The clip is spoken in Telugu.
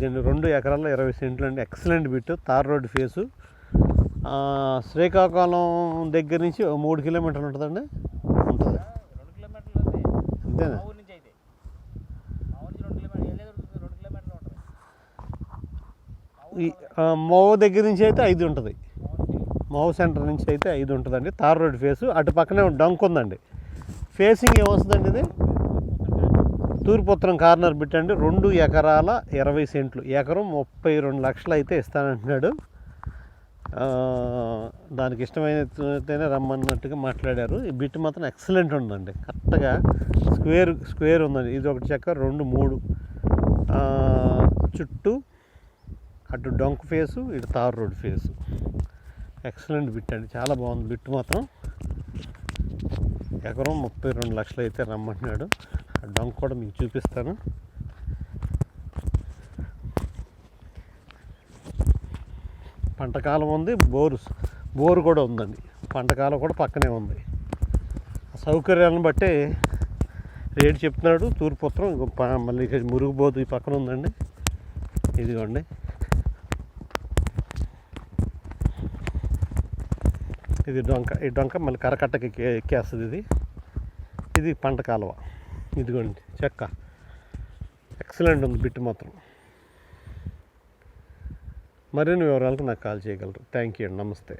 దీన్ని రెండు ఎకరాల్లో ఇరవై సెంట్లు అండి. Excellent bit tar road face Srikakulam దగ్గర నుంచి మూడు కిలోమీటర్లు ఉంటుందండి. ఉంటుంది. రెండు కిలోమీటర్లు అంతేనా? ఊరి నుంచి అయితే రెండు ఉంటుంది రెండు కిలోమీటర్లు ఉంటుంది ఈ మోవ దగ్గర నుంచి అయితే ఐదు ఉంటుంది. మోవ సెంటర్ నుంచి అయితే ఐదు ఉంటుందండి. తార్ రోడ్ ఫేసు అటు పక్కనే డంక్ ఉందండి. ఫేసింగ్ ఏమొస్తుందండి ఇది? తూర్పుత్రం కార్నర్ పెట్టండి రెండు ఎకరాల ఇరవై సెంట్లు. ఎకరం ముప్పై రెండు లక్షలు అయితే ఇస్తానంటున్నాడు. దానికి ఇష్టమైనతేనే రమ్మన్నట్టుగా మాట్లాడారు. ఈ బిట్ మాత్రం ఎక్సలెంట్ ఉందండి. కరెక్ట్గా స్క్వేర్ స్క్వేర్ ఉందండి. ఇది ఒకటి చెక్క రెండు మూడు. చుట్టూ అటు డొంక్ ఫేసు ఇటు tar road face. Excellent bit అండి చాలా బాగుంది బిట్ మాత్రం. ఎకరం ముప్పై రెండు లక్షలు అయితే రమ్మంటున్నాడు ఆ డంక్ కూడా మీకు చూపిస్తాను. పంటకాలం ఉంది బోరు బోరు కూడా ఉందండి. పంటకాలం కూడా పక్కనే ఉంది. ఆ సౌకర్యాలను బట్టి రేటు చెప్తున్నాడు. తూర్పు ఉత్తరం మళ్ళీ ఇక మురుగుబోతు ఈ పక్కన ఉందండి. ఇదిగోండి. ఇది డొంక ఈ డొంక మళ్ళీ కరకట్టకి ఎక్కేస్తుంది ఇది. ఇది పంట కాలువ. ఇదిగోండి చెక్క. ఎక్సలెంట్ ఉంది బిట్టు మాత్రం. మరిన్ని వివరాలకు నాకు కాల్ చేయగలరు. థ్యాంక్ యూ అండి. నమస్తే.